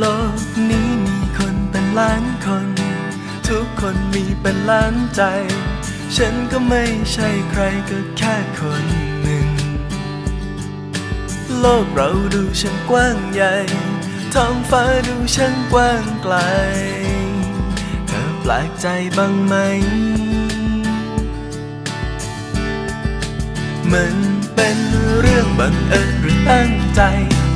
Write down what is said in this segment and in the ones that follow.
โลกนี้มีคนเป็นล้านคน ทุกคนมีเป็นล้านใจ ฉันก็ไม่ใช่ใครก็แค่คนหนึ่ง โลกเราดูช่างกว้างใหญ่ท้องฟ้าดูช่างกว้างไกล เธอแปลกใจบ้างไหม มันเป็นเรื่องบังเอิญหรือตั้งใจ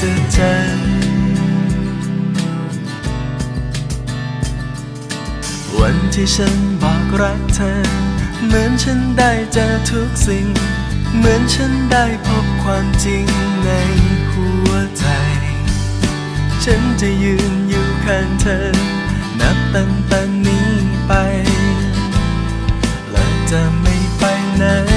ศจรรย์วันที่ฉันบอกรักเธอ เหมือนฉันได้เจอทุกสิ่ง เหมือนฉันได้พบความจริงในหัวใจ ฉันจะยืนอยู่ข้างเธอ นับตั้งแต่นี้ไป และจะไม่ไปไหน